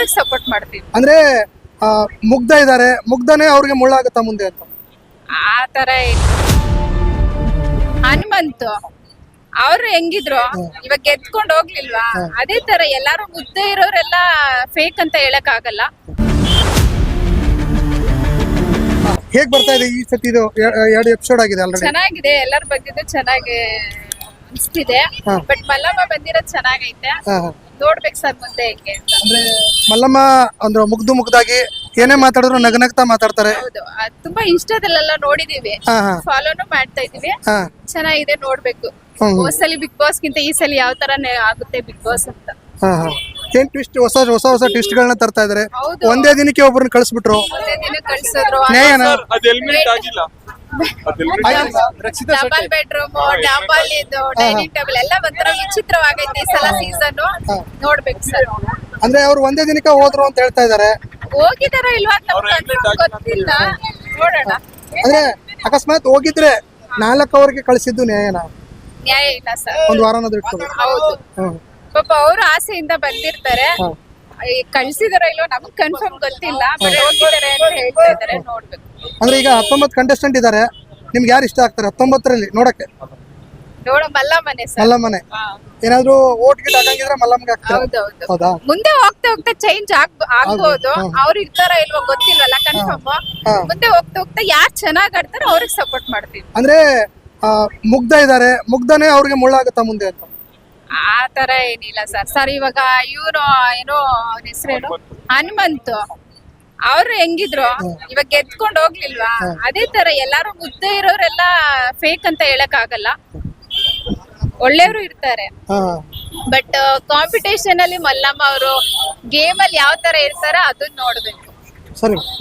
ಅವ್ರಿಗೆ ಸಪೋರ್ಟ್ ಮಾಡ್ತೀವಿ. ಅಂದ್ರೆ ಆ, ಮುಗ್ಧ ಇದ್ದಾರೆ ಮುಗ್ಧನೆ ಅವ್ರಿಗೆ ಮುಳ್ಳಾಗುತ್ತಾ ಮುಂದೆ ಅಂತ? ಆ ತರ ಹನುಮಂತ್ ಹನುಮಂತು ಅವ್ರು ಹೆಂಗಿದ್ರು? ಇವಾಗ ಗೆದ್ಕೊಂಡು ಹೋಗ್ಲಿಲ್ವಾ? ಅದೇ ತರ ಎಲ್ಲಾರು ಮುದ್ದೆ ಇರೋರೆಲ್ಲ ಫೇಕ್ ಅಂತ ಹೇಳಕ್ ಆಗಲ್ಲ ಹೇಗ್ ಬರ್ತಾ ಇದೆ ಈ ಸತಿ ಇದು? ಎ- ಎರಡು ಎಪಿಸೋಡ್ ಆಗಿದೆ ಆಲ್ರೆಡಿ ಚೆನ್ನಾಗಿದೆ ಎಲ್ಲರ ಬಂದಿದ್ದು ಚೆನ್ನಾಗಿ ಅನ್ಸ್ತಿದೆ. ಹಾ. ಬಟ್ ಮಲ್ಲಮ್ಮ ಬಂದಿರೋದ್ ಚೆನ್ನಾಗೈತೆ. ನೋಡ್ಬೇಕು ಸರ್ ಮುಂದೆ ಹೆಂಗೆ ಅಂತ. ಅಂದ್ರೆ ಮಲ್ಲಮ್ಮ ಅಂದ್ರೆ ಮುಗ್ದು ಮುಗ್ದಾಗಿ ಏನೇ ಮಾತಾಡಿದ್ರು ನಗನಗ್ತಾ ಮಾತಾಡ್ತಾರೆ. ಹೌದು ಅದ್ ತುಂಬಾ ಇನ್ಸ್ಟಾದಲ್ಲೆಲ್ಲ ನೋಡಿದೀವಿ. ಹಾ ಹಾ. ಫಾಲೋನು ಮಾಡ್ತಾ ಇದೀವಿ. ಹಾ. ಚೆನ್ನಾಗಿದೆ ನೋಡ್ಬೇಕು. ಹ್ಮ್. ಹೋದ್ಸಲಿ ಬಿಗ್ ಬಾಸ್ ಗಿಂತ ಈ ಸಲ ಯಾವ ತರ ಆಗುತ್ತೆ ಬಿಗ್ ಬಾಸ್ ಅಂತ. ಹಾ ಹಾ. ಏನ್ ಟ್ವಿಸ್ಟ್ ಹೊಸ ಹೊಸ ಹೊಸ ಟ್ವಿಸ್ಟ್ ಗಳನ್ನ ತರ್ತಾ ಇದಾರೆ. ಹೌದು. ಒಂದೇ ದಿನಕ್ಕೆ ಒಬ್ಬರನ್ನ ಕಳಿಸ್ಬಿಟ್ರು. ಒಂದೇ ದಿನ ಕಳ್ಸಿದ್ರು. ನ್ಯಾಯನ? ಅದು ಎಲಿಮಿನೇಟ್ ಆಗಿಲ್ಲ. ಅದು eliminate ಡಬಲ್ ಬೆಡ್ರೂಮ್ ಡಬಲ್ ಇದು ಡೈನಿಂಗ್ ಟೇಬಲ್ ಎಲ್ಲ ಒಂಥರ ವಿಚಿತ್ರವಾಗೈತೆ ಈ ಸಲ ಸೀಸನ್ ನೋಡ್ಬೇಕು ಸರ್. ಅಂದ್ರೆ ಅವ್ರು ಒಂದೇ ದಿನಕ್ಕೆ ಹೋದ್ರು ಅಂತ ಹೇಳ್ತಾ ಇದಾರೆ. ಹೋಗಿದಾರ ಇಲ್ವಾ ಅಂತ ನಮ್ಗೆ ಗೊತ್ತಿಲ್ಲ. ನೋಡೋಣ. ಅಂದ್ರೆ ಅಕಸ್ಮಾತ್ ಹೋಗಿದ್ರೆ ನಾಲ್ಕು ಅವರಿಗೆ ಕಳಿಸಿದ್ದು ನ್ಯಾಯನ? ನ್ಯಾಯ ಇಲ್ಲ ಸರ್. ಒಂದು ವಾರನಾದ್ರೂ ಇಟ್ಕೊಂಡು ಹೌದು. ಹ್ಮ್ ಪಾಪ ಅವರು ಆಸೆಯಿಂದ ಬಂದಿರ್ತಾರೆ. ಕಳ್ಸಿದಾರ ಇಲ್ವೋ ನಮಗ್ ಕನ್ಫರ್ಮ್ ಗೊತ್ತಿಲ್ಲ ಬಟ್ ಹೋಗಿದಾರೆ ಅಂತ ಹೇಳ್ತಾ ಇದಾರೆ ನೋಡ್ಬೇಕು. ಅಂದ್ರೆ ಈಗ ಹತ್ತೊಂಬತ್ತು ಕಂಟೆಸ್ಟೆಂಟ್ ಇದಾರೆ. ನಿಮ್ಗೆ ಯಾರು ಇಷ್ಟ ಆಗ್ತಾರೆ? ಹತ್ತೊಂಬತ್ತರಲ್ಲಿ ನೋಡಕ್ಕೆ. ನೋಡ ಮಲ್ಲ ಮನೆ ಸರ್. ಮಲ್ಲಮ್ಮನೆ. ಏನಾದ್ರು ಓಟ್ ಗಿಟ್ ಹಾಕಂಗಿದ್ರೆ ಮಲ್ಲಮ್ಗೆ ಹಾಕ್ತಾರೆ? ಹೌದೌದು. ಹೌದಾ? ಮುಂದೆ ಹೋಗ್ತಾ ಹೋಗ್ತಾ ಚೇಂಜ್ ಆಗ್ ಆಗ್ಬೋದು. ಹ್ಮ್. ಅವ್ರು ಇರ್ತಾರ ಇಲ್ವೋ ಗೊತ್ತಿಲ್ವಲ್ಲ ಕನ್ಫರ್ಮ್ ಹಾ. ಮುಂದೆ ಹೋಗ್ತಾ ಹೋಗ್ತಾ ಯಾರು ಚೆನ್ನಾಗ್ ಆಡ್ತಾರೋ ಅವ್ರಿಗೆ ಸಪೋರ್ಟ್ ಮಾಡ್ತೀವಿ. ಅಂದ್ರೆ ಆ, ಮುಗ್ಧ ಇದಾರೆ. ಮುಗ್ಧನೇ ಅವ್ರಿಗೆ ಮುಳ್ಳಾಗುತ್ತಾ ಮುಂದೆ ಅಂತ? ಆ ತರ ಏನಿಲ್ಲ ಸರ್. ಸರ್ ಇವಾಗ ಇವ್ರು ಏನೋ ಅವ್ರ ಹೆಸರೇನು? ಹನುಮಂತು. ಅವ್ರು ಹೆಂಗಿದ್ರು? ಇವಾಗ ಗೆದ್ಕೊಂಡು ಹೋಗ್ಲಿಲ್ವಾ? ಅದೇ ತರ ಎಲ್ಲಾರು ಮುದ್ದೆ ಇರೋರೆಲ್ಲ ಫೇಕ್ ಅಂತ ಹೇಳಕ್ ಆಗಲ್ಲ ಒಳ್ಳೆಯವರು ಇರ್ತಾರೆ. ಬಟ್ ಕಾಂಪಿಟೇಷನ್ ಅಲ್ಲಿ ಮಲ್ಲಮ್ಮ ಅವರು ಗೇಮ್ ಅಲ್ಲಿ ಯಾವ ತರ ಇರ್ತಾರ ಅದನ್ನ ನೋಡ್ಬೇಕು. ಸರಿ.